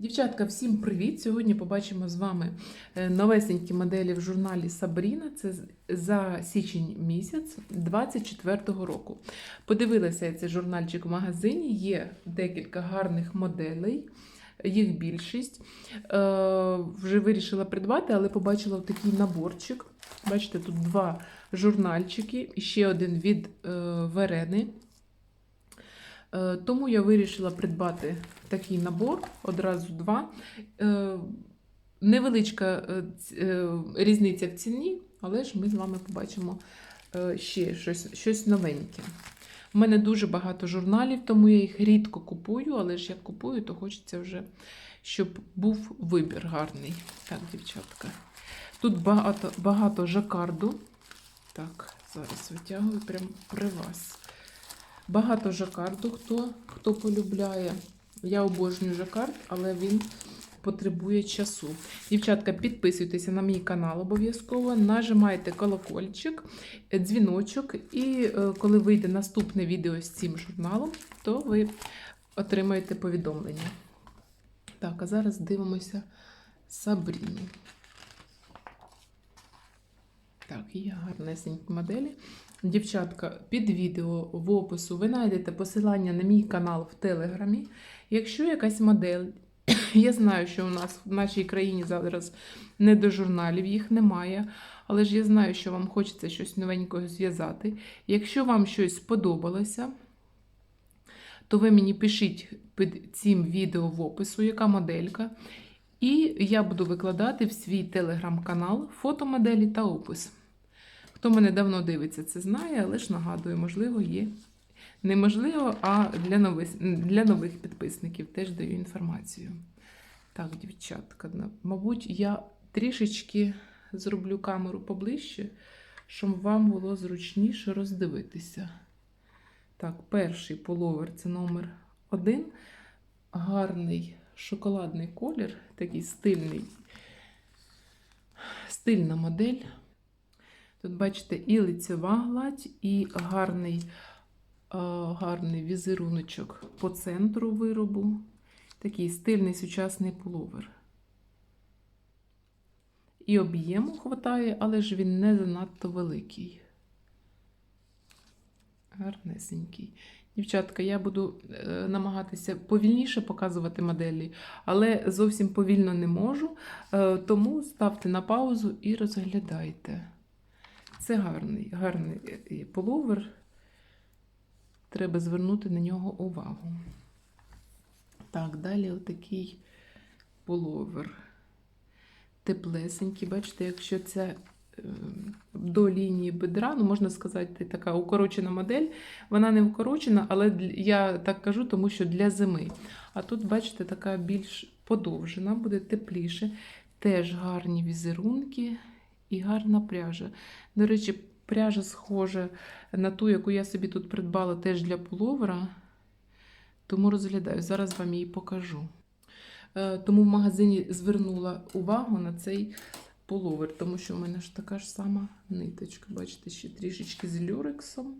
Дівчатка, всім привіт! Сьогодні побачимо з вами е, новесенькі моделі в журналі Сабріна. Це за січень місяць 24-го року. Подивилася я цей журнальчик в магазині. Є декілька гарних моделей, їх більшість. Е, вже вирішила придбати, але побачила такий наборчик. Бачите, тут два журнальчики і ще один від е, Верени. Тому я вирішила придбати такий набор, одразу два. Е, Невеличка е, е, різниця в ціні, але ж ми з вами побачимо ще щось, щось новеньке. У мене дуже багато журналів, тому я їх рідко купую, але ж як купую, то хочеться вже, щоб був вибір гарний. Так, дівчатка. Тут багато, багато жакарду. Так, зараз витягую прямо при вас. Багато жакарду, хто, хто полюбляє. Я обожнюю жакард, але він потребує часу. Дівчатка, підписуйтеся на мій канал обов'язково, нажимайте колокольчик, дзвіночок, і е, коли вийде наступне відео з цим журналом, то ви отримаєте повідомлення. Так, а зараз дивимося Сабріні. Так, є гарнесенькі моделі. Дівчатка, під відео в опису ви знайдете посилання на мій канал в Телеграмі. Якщо якась модель, я знаю, що у нас в нашій країні зараз не до журналів, їх немає, але ж я знаю, що вам хочеться щось новенького зв'язати. Якщо вам щось сподобалося, то ви мені пишіть під цим відео в опису, яка моделька. І я буду викладати в свій телеграм-канал фото моделі та опис. Хто мене давно дивиться, це знає, але ж нагадую, можливо, є. Неможливо, а для нових, для нових підписників теж даю інформацію. Так, дівчатка, мабуть, я трішечки зроблю камеру поближче, щоб вам було зручніше роздивитися. Так, перший половер це номер один. Гарний шоколадний колір, такий стильний, стильна модель. Тут, бачите, і лицева гладь, і гарний, е, гарний візеруночок по центру виробу. Такий стильний сучасний пуловер. І об'єму хватає, але ж він не занадто великий. Гарнесенький. Дівчатка, я буду е, намагатися повільніше показувати моделі, але зовсім повільно не можу. Е, тому ставте на паузу і розглядайте. Це гарний, гарний е, половер. Треба звернути на нього увагу. Так, далі отакий половер. Теплесенький. Бачите, якщо це е, до лінії бедра, ну можна сказати, така укорочена модель. Вона не укорочена, але я так кажу, тому що для зими. А тут, бачите, така більш подовжена, буде тепліше. Теж гарні візерунки і гарна пряжа. До речі, пряжа схожа на ту, яку я собі тут придбала теж для пуловера. Тому розглядаю. Зараз вам її покажу. Е, Тому в магазині звернула увагу на цей пуловер, тому що в мене ж така ж сама ниточка. Бачите, ще трішечки з люрексом.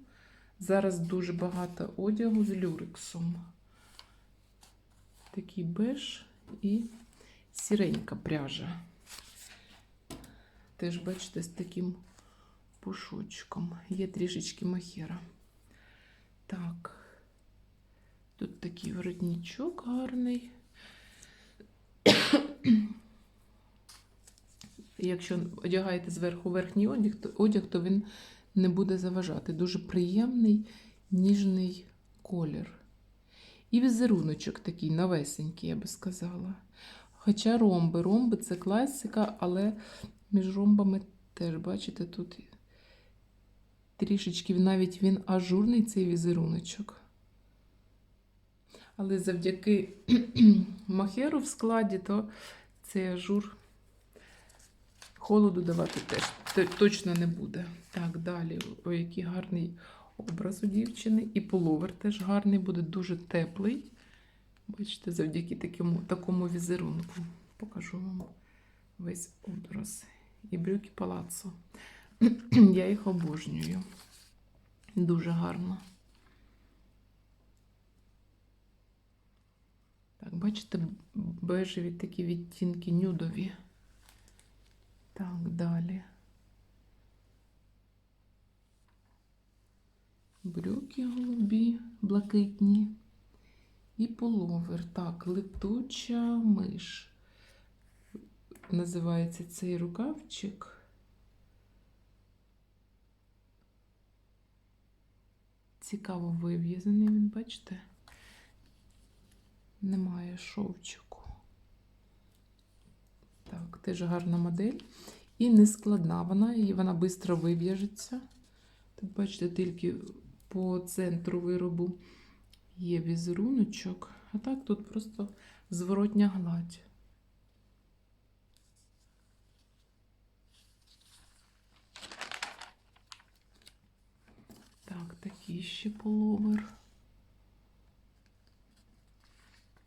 Зараз дуже багато одягу з люрексом. Такий беж і сіренька пряжа. Теж, бачите, з таким пушочком. Є трішечки махера. Так. Тут такий воротничок гарний. Якщо одягаєте зверху верхній одяг, то, одяг, то він не буде заважати. Дуже приємний, ніжний колір. І візеруночок такий новесенький, я би сказала. Хоча ромби, ромби це класика, але між ромбами теж, бачите, тут трішечки навіть він ажурний цей візеруночок. Але завдяки махеру в складі, то цей ажур холоду давати теж точно не буде. Так, далі. Ой, який гарний образ у дівчини. І половер теж гарний, буде дуже теплий. Бачите, завдяки такому, такому візерунку. Покажу вам весь образ. І брюки палаццо. Я їх обожнюю. Дуже гарно. Так, бачите, бежеві такі відтінки нюдові. Так, далі. Брюки голубі, блакитні. І половер. Так, летуча миш. Називається цей рукавчик. Цікаво вив'язаний він, бачите? Немає шовчику. Так, теж гарна модель. І не складна вона, і вона швидко вив'яжеться. Тут, бачите, тільки по центру виробу є візеруночок, а так тут просто зворотня гладь. Так, такий ще половер.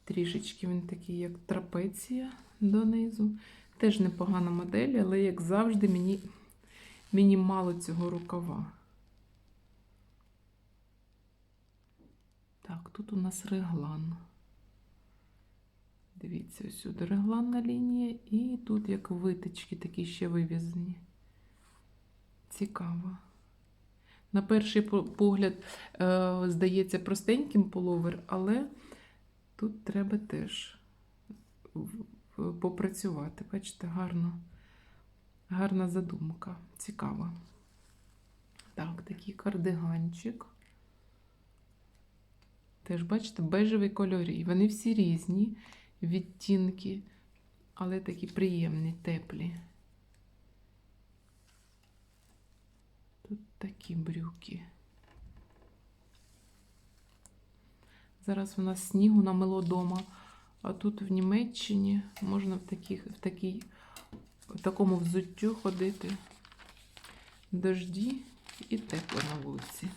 Трішечки він такий, як трапеція донизу. Теж непогана модель, але, як завжди, мені, мені мало цього рукава. Так, тут у нас реглан. Дивіться, ось сюди регланна лінія, і тут як витички такі ще вив'язані. Цікаво. На перший погляд, е, здається, простеньким половер, але тут треба теж попрацювати. Бачите, гарно, гарна задумка. Цікава. Так, такий кардиганчик. Теж, бачите, бежевий кольорі. Вони всі різні відтінки, але такі приємні, теплі. Тут такі брюки. Зараз у нас снігу намело дома, а тут в Німеччині можна в, таких, в, такій, в такому взуттю ходити. Дожді і тепло на вулиці.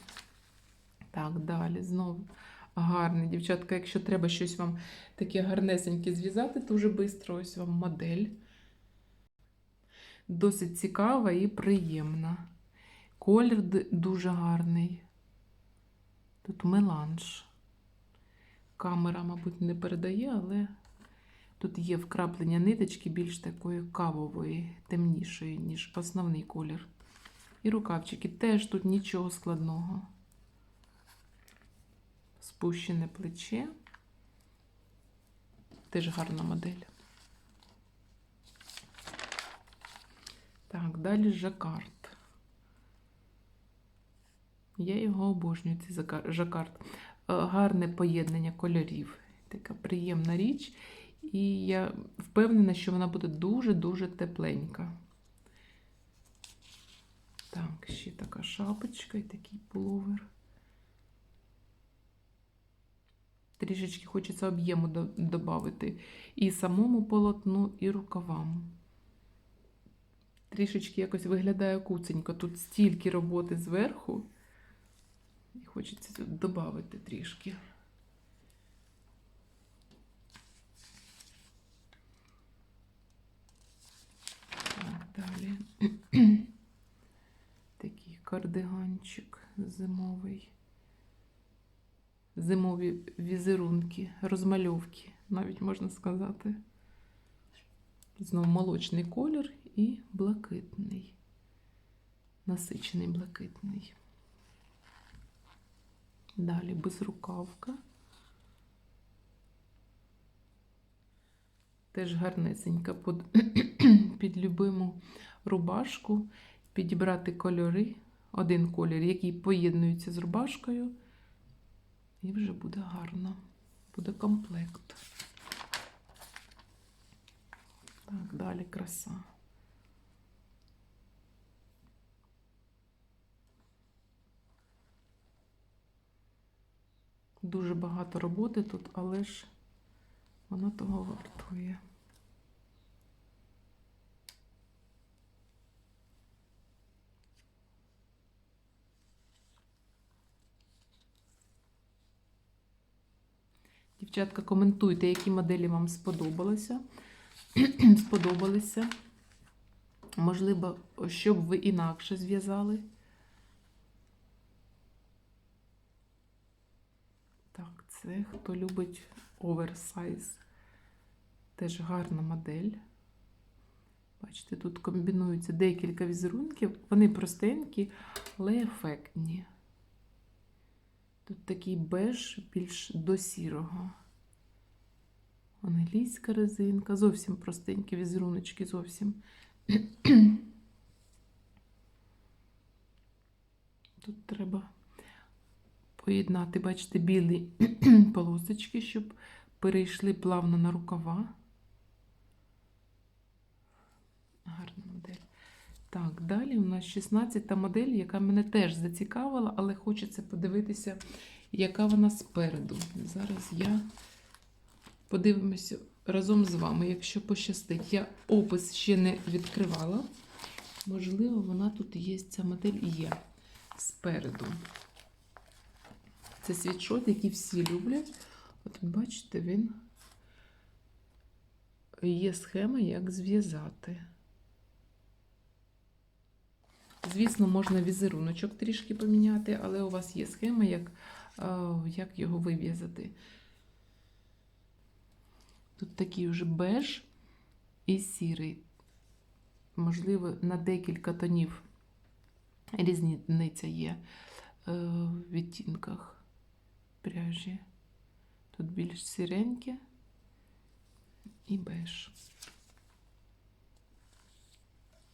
Так, далі знову гарний. Дівчатка, якщо треба щось вам таке гарнесеньке зв'язати, вже швидко ось вам модель. Досить цікава і приємна. Колір дуже гарний. Тут меланж. Камера, мабуть, не передає, але тут є вкраплення ниточки більш такої кавової, темнішої, ніж основний колір. І рукавчики теж тут нічого складного. Спущене плече. Теж гарна модель. Так, далі жакард. Я його обожнюю, цей жакард. Е, Гарне поєднання кольорів. Така приємна річ. І я впевнена, що вона буде дуже-дуже тепленька. Так, ще така шапочка і такий пуловер. Трішечки хочеться об'єму додати і самому полотну, і рукавам. Трішечки якось виглядає куценько. Тут стільки роботи зверху. І хочеться тут додати трішки. Далі. Такий кардиганчик зимовий. Зимові візерунки, розмальовки, навіть можна сказати. Знову молочний колір і блакитний, насичений блакитний. Далі безрукавка. Теж гарнесенька під, під любиму рубашку. Підібрати кольори, один колір, який поєднується з рубашкою. І вже буде гарно. Буде комплект. Так, далі краса. Дуже багато роботи тут, але ж воно того вартує. Дівчатка, коментуйте, які моделі вам сподобалося. сподобалися. Можливо, щоб ви інакше зв'язали. Так, це хто любить Oversize. Теж гарна модель. Бачите, тут комбінуються декілька візерунків. Вони простенькі, але ефектні. Тут такий беж більш до сірого. Англійська резинка, зовсім простенькі візеруночки, зовсім. Тут треба поєднати, бачите, білі полосочки, щоб перейшли плавно на рукава. Гарна модель. Так, далі у нас 16 модель, яка мене теж зацікавила, але хочеться подивитися, яка вона спереду. Зараз я подивимося разом з вами, якщо пощастить. Я опис ще не відкривала. Можливо, вона тут є, ця модель є спереду. Це світшот, який всі люблять. От бачите, він є схема, як зв'язати. Звісно, можна візеруночок трішки поміняти, але у вас є схема, як, як його вив'язати. Тут такий вже беж і сірий. Можливо, на декілька тонів різниця є е, в відтінках пряжі. Тут більш сіреньке і беж.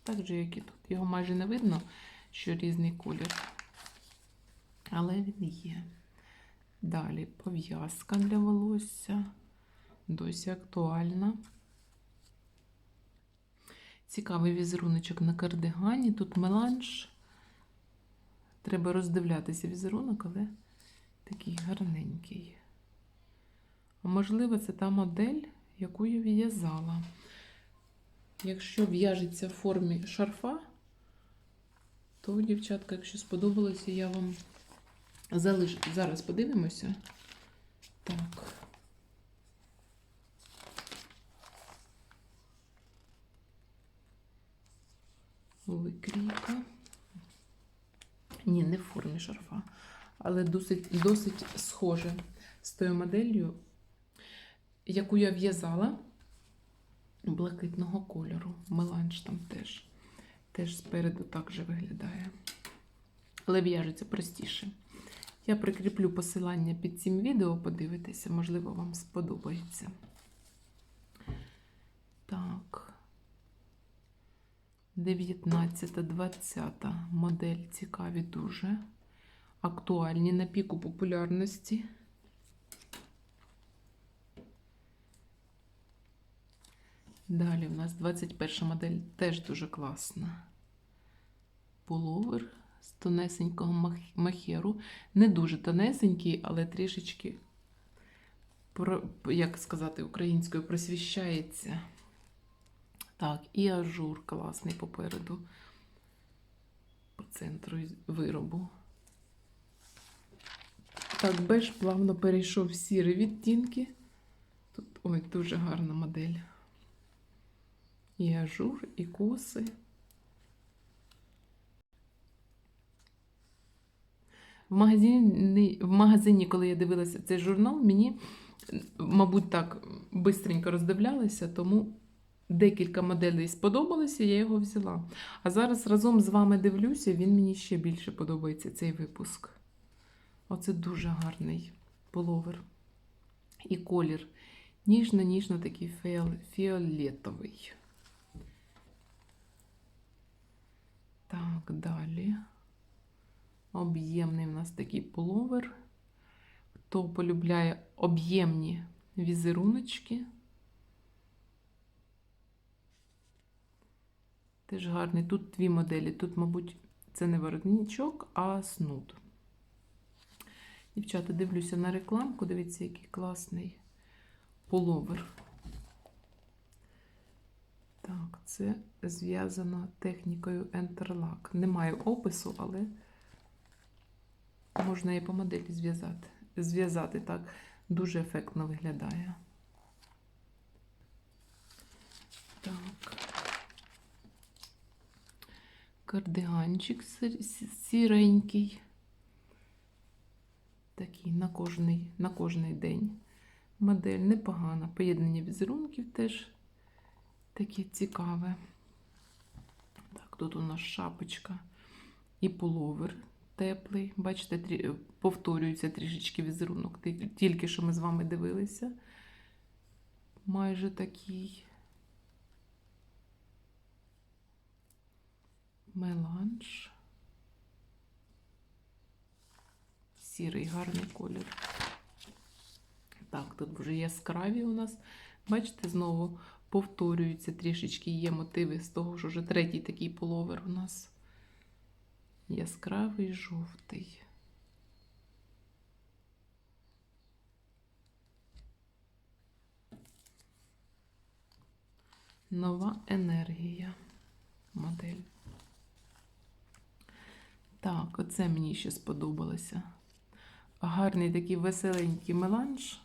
Так же, як і тут. Його майже не видно, що різний колір. Але він є. Далі пов'язка для волосся. Досі актуальна. Цікавий візеруночок на кардигані. Тут меланж. Треба роздивлятися візерунок, але такий гарненький. А можливо, це та модель, яку я в'язала. Якщо в'яжеться в формі шарфа, то, дівчатка, якщо сподобалося, я вам залишу. Зараз подивимося. Так. Викрійка. Ні, не в формі шарфа, але досить, досить схоже з тою моделлю, яку я в'язала блакитного кольору. Меланж там теж. Теж спереду так же виглядає. Але в'яжеться простіше. Я прикріплю посилання під цим відео, подивитися, можливо, вам сподобається. Так. 19-20 модель цікаві дуже. Актуальні на піку популярності. Далі в нас 21 модель теж дуже класна. Пуловер з тонесенького махеру. Не дуже тонесенький, але трішечки, як сказати українською, просвіщається. Так, і ажур класний попереду, по центру виробу. Так, беж плавно перейшов в сірі відтінки. Тут ой, дуже гарна модель. І ажур, і коси. В магазині, в магазині, коли я дивилася цей журнал, мені, мабуть, так бистренько роздивлялася, тому декілька моделей сподобалося, я його взяла. А зараз разом з вами дивлюся, він мені ще більше подобається цей випуск. Оце дуже гарний половер. І колір. Ніжно-ніжно такий фіол- фіолетовий. Так, далі. Об'ємний в нас такий пуловер. Хто полюбляє об'ємні візеруночки. Теж гарний. Тут дві моделі. Тут, мабуть, це не воротничок, а снуд. Дівчата, дивлюся на рекламку. Дивіться, який класний пуловер. Так, це зв'язано технікою Enterlock. Немає опису, але можна і по моделі зв'язати. Зв'язати так дуже ефектно виглядає. Так. Кардиганчик сіренький. Такий на кожний, на кожний день. Модель непогана. Поєднання візерунків теж таке цікаве. Так, тут у нас шапочка і пуловер теплий. Бачите, трі- повторюється трішечки візерунок. Тільки що ми з вами дивилися. Майже такий. Меланж. Сірий гарний колір. Так, тут вже яскраві у нас. Бачите, знову повторюються трішечки, є мотиви з того, що вже третій такий пуловер у нас. Яскравий жовтий. Нова енергія. Модель. Так, оце мені ще сподобалося. Гарний такий веселенький меланж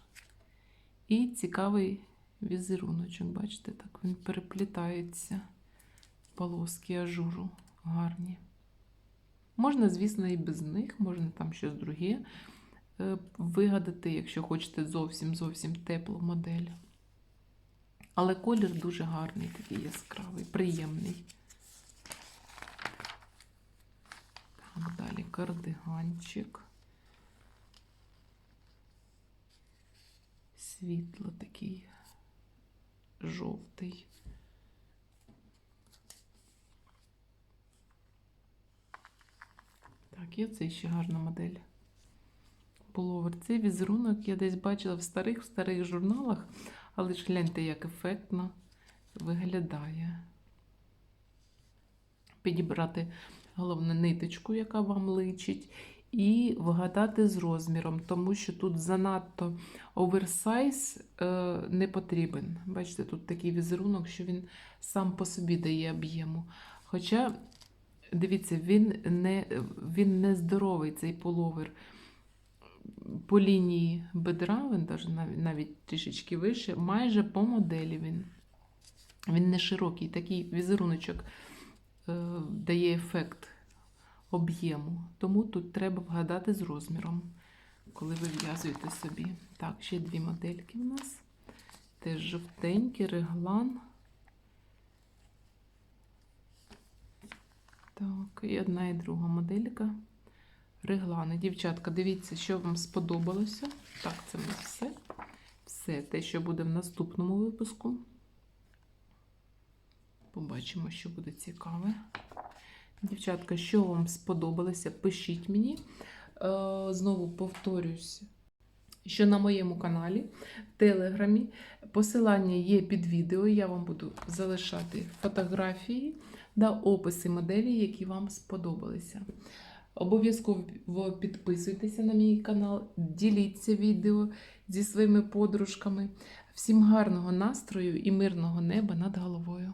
і цікавий візеруночок. Бачите, так він переплітається. Полоски ажуру гарні. Можна, звісно, і без них, можна там щось друге е, вигадати, якщо хочете зовсім зовсім теплу модель. Але колір дуже гарний, такий яскравий, приємний. Так, далі кардиганчик. Світло такий жовтий. Так, є це ще гарна модель. Пуловер. Цей візерунок я десь бачила в старих в старих журналах, але ж гляньте, як ефектно виглядає. Підібрати головне ниточку, яка вам личить, і вгадати з розміром, тому що тут занадто оверсайз е, не потрібен. Бачите, тут такий візерунок, що він сам по собі дає об'єму. Хоча, дивіться, він не, він не здоровий, цей пуловер. По лінії бедра, він навіть, навіть трішечки вище, майже по моделі він. Він не широкий, такий візеруночок е, дає ефект об'єму. Тому тут треба вгадати з розміром, коли ви в'язуєте собі. Так, ще дві модельки в нас. Теж жовтенький реглан. Так, і одна і друга моделька. Реглани. Дівчатка, дивіться, що вам сподобалося. Так, це в нас все. Все те, що буде в наступному випуску. Побачимо, що буде цікаве. Дівчатка, що вам сподобалося, пишіть мені. Е, Знову повторюсь, що на моєму каналі в Телеграмі посилання є під відео. Я вам буду залишати фотографії та описи моделі, які вам сподобалися. Обов'язково підписуйтеся на мій канал, діліться відео зі своїми подружками. Всім гарного настрою і мирного неба над головою!